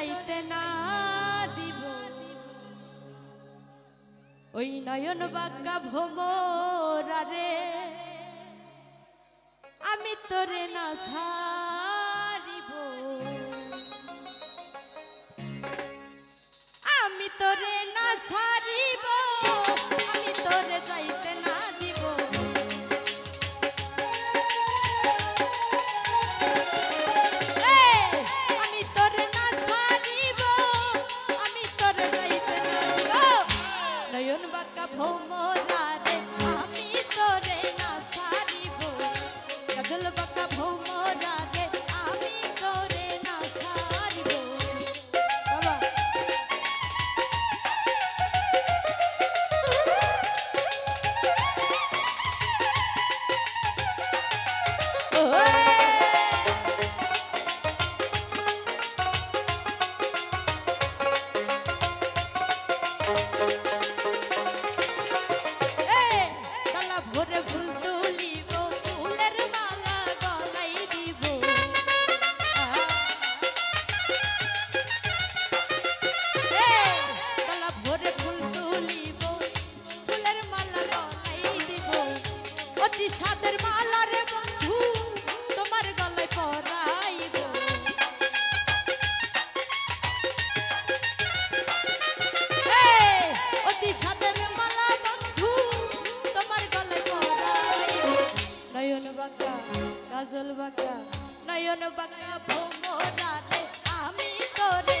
যাইতে না দিব। ওই নয়ন বাক্কা ভোমরারে আমি তোরে না ছাড় যদি সাদের মালা রে বন্ধু, তোমার গলায় পরাইব। অতি সাদের মালা বন্ধু, তোমার গলায় পরাইব। নয়ন বাঁকা, কাজল বাঁকা, নয়ন বাঁকা ভোমরা আমি তোরে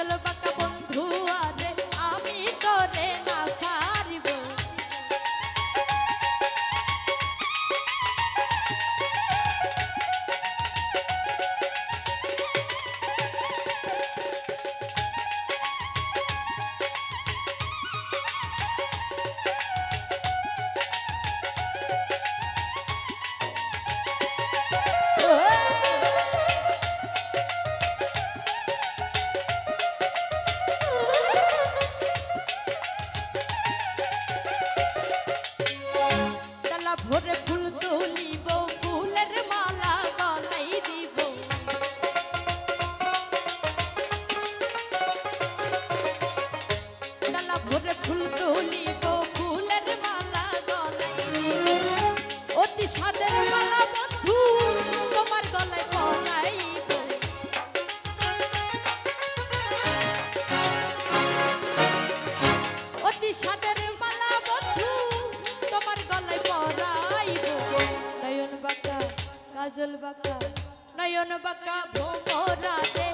चलो बक Hood নয়ন বাঁকা কাজল